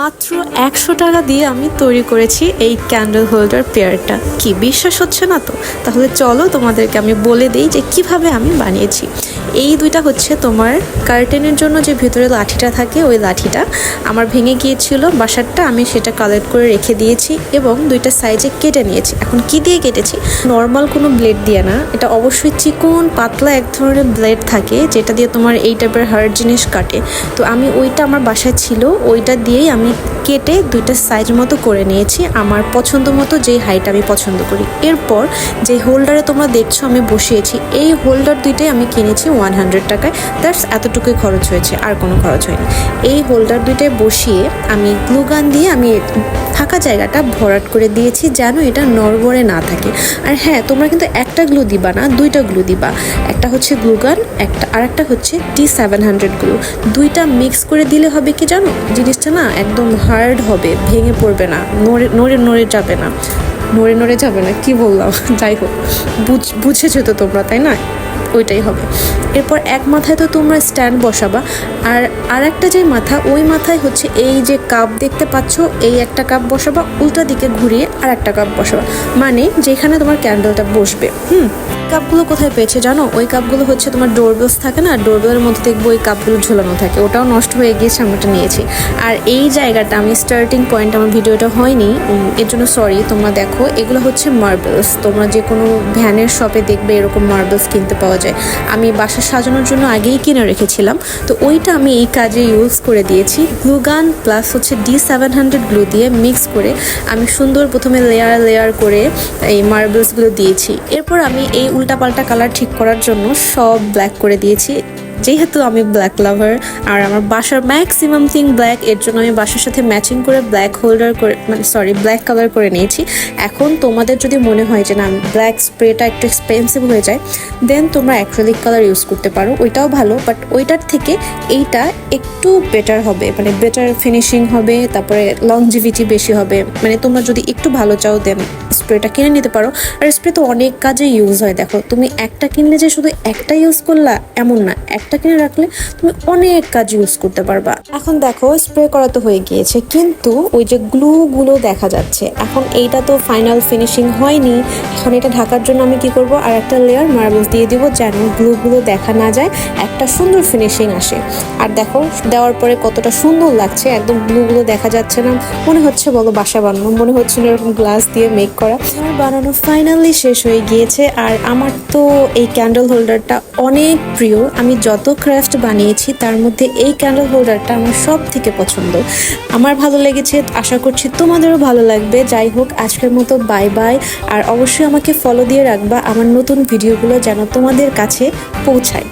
মাত্র একশো টাকা দিয়ে আমি তৈরি করেছি এই ক্যান্ডেল হোল্ডার পেয়ারটা কি বিশ্বাস হচ্ছে না তো? তাহলে চলো তোমাদেরকে আমি বলে দিই যে কীভাবে আমি বানিয়েছি। এই দুইটা হচ্ছে তোমার কার্টেনের জন্য যে ভিতরে লাঠিটা থাকে, ওই লাঠিটা। আমার ভেঙে গিয়েছিল বাসারটা, আমি সেটা কালেক্ট করে রেখে দিয়েছি এবং দুইটা সাইজে কেটে নিয়েছি। এখন কি দিয়ে কেটেছি? নর্মাল কোনো ব্লেড দিয়ে না। এটা অবশ্যই চিকন, পাতলা এক ধরনের ব্লেড থাকে, যেটা দিয়ে তোমার এই টাইপের হার্ড জিনিস কাটে। তো আমি ওইটা আমার বাসায় ছিল, ওইটা দিয়েই আমি に কেটে দুইটা সাইজ মতো করে নিয়েছি। আমার পছন্দ মতো যেই হাইট আমি পছন্দ করি। এরপর যে হোল্ডারে তোমরা দেখছ, আমি বসিয়েছি। এই হোল্ডার দুইটাই আমি কিনেছি ওয়ান হান্ড্রেড টাকায়। দ্যাটস এতটুকুই খরচ হয়েছে, আর কোনো খরচ হয়নি। এই হোল্ডার দুইটায় বসিয়ে আমি গ্লুগান দিয়ে আমি ফাঁকা জায়গাটা ভরাট করে দিয়েছি যেন এটা নড়বড়ে না থাকে। আর হ্যাঁ তোমরা কিন্তু একটা গ্লু দিবা না, দুইটা গ্লু দিবা। একটা হচ্ছে গ্লুগান, একটা আর একটা হচ্ছে টি সেভেন হান্ড্রেড গ্লু। দুইটা মিক্স করে দিলে হবে কি জানো? জিনিসটা না একদম হার্ড হবে, ভেঙে পড়বে না, নড়ে নড়ে নড়ে যাবে না। নড়ে নড়ে যাবে না, কি বললাম? যাই হোক, বুঝ, বুঝেছ তো তোমরা, তাই না? ওইটাই হবে। এরপর এক মাথায় তো তোমরা স্ট্যান্ড বসাবা আর আর একটা যে মাথা, ওই মাথায় হচ্ছে এই যে কাপ দেখতে পাচ্ছ, এই একটা কাপ বসাবা, উল্টা দিকে ঘুরিয়ে আর একটা কাপ বসাবা। মানে যেখানে তোমার ক্যান্ডেলটা বসবে, হুম? কাপগুলো কোথায় পেয়েছে জানো? ওই কাপগুলো হচ্ছে তোমার ডোরবেলস থাকে না? ডোরবেলের মধ্যে দেখব ওই কাপগুলো ঝোলানো থাকে। ওটাও নষ্ট হয়ে গিয়েছে, আমি ওটা নিয়েছি। আর এই জায়গাটা, আমি স্টার্টিং পয়েন্ট আমার ভিডিওটা হয়নি এর জন্য সরি তোমরা দেখো, এগুলো হচ্ছে মার্বেলস তোমরা যে কোনো ভ্যানের শপে দেখবে এরকম মার্বেলস কিনতে পাওয়া যায়। আমি বাসা সাজানোর জন্য আগেই কিনে রেখেছিলাম। তো ওইটা আমি এই কাজে ইউজ করে দিয়েছি। গ্লু গান প্লাস হচ্ছে ডি সেভেন হান্ড্রেড গ্লু দিয়ে মিক্স করে আমি সুন্দর প্রথমে লেয়ার লেয়ার করে এই মার্বেলসগুলো দিয়েছি। এরপর আমি এই উল্টাপাল্টা কালার ঠিক করার জন্য সব ব্ল্যাক করে দিয়েছি। যেহেতু আমি ব্ল্যাক লাভার আর আমার বাসার ম্যাক্সিমাম থিং ব্ল্যাক এর জন্য আমি বাসার সাথে ম্যাচিং করে ব্ল্যাক হোল্ডার করে মানে সরি ব্ল্যাক কালার করে নিয়েছি। এখন তোমাদের যদি মনে হয় যে না ব্ল্যাক স্প্রেটা একটু এক্সপেন্সিভ হয়ে যায় দেন তোমরা অ্যাক্রেলিক কালার ইউজ করতে পারো। ওইটাও ভালো বাট ওইটার থেকে এইটা একটু বেটার হবে। মানে বেটার ফিনিশিং হবে, তারপরে লংজিভিটি বেশি হবে। মানে তোমরা যদি একটু ভালো চাও দেন স্প্রেটা কিনে নিতে পারো। আর স্প্রে তো অনেক কাজে ইউজ হয়। দেখো, তুমি একটা কিনলে যে শুধু একটা ইউজ করলা, এমন না। একটা কিনে রাখলে তুমি অনেক কাজ ইউজ করতে পারবা। এখন দেখো স্প্রে করা তো হয়ে গিয়েছে। কিন্তু ওই যে গ্লুগুলো দেখা যাচ্ছে। এখন এইটা তো ফাইনাল ফিনিশিং হয়নি। এখন এটা ঢাকার জন্য আমি কি করব? আর একটা লেয়ার মার্বেল দিয়ে দিব যেন গ্লুগুলো দেখা না যায়। একটা সুন্দর ফিনিশিং আসে। আর দেখো, দেওয়ার পরে কতটা সুন্দর লাগছে। একদম গ্লুগুলো দেখা যাচ্ছে না। মনে হচ্ছে বলো বাসা বানানো মনে হচ্ছে না এরকম গ্লাস দিয়ে মেক করা। আমার বানানো ফাইনালি শেষ হয়ে গিয়েছে, আর আমার তো এই ক্যান্ডেল হোল্ডারটা অনেক প্রিয়। আমি যত ক্রাফট বানিয়েছি, তার মধ্যে এই ক্যান্ডেল হোল্ডারটা আমার সব থেকে পছন্দ। আমার ভালো লেগেছে, আশা করছি তোমাদেরও ভালো লাগবে। যাই হোক, আজকের মতো বাই বাই আর অবশ্যই আমাকে ফলো দিয়ে রাখবা আমার নতুন ভিডিওগুলো যেন তোমাদের কাছে পৌঁছায়।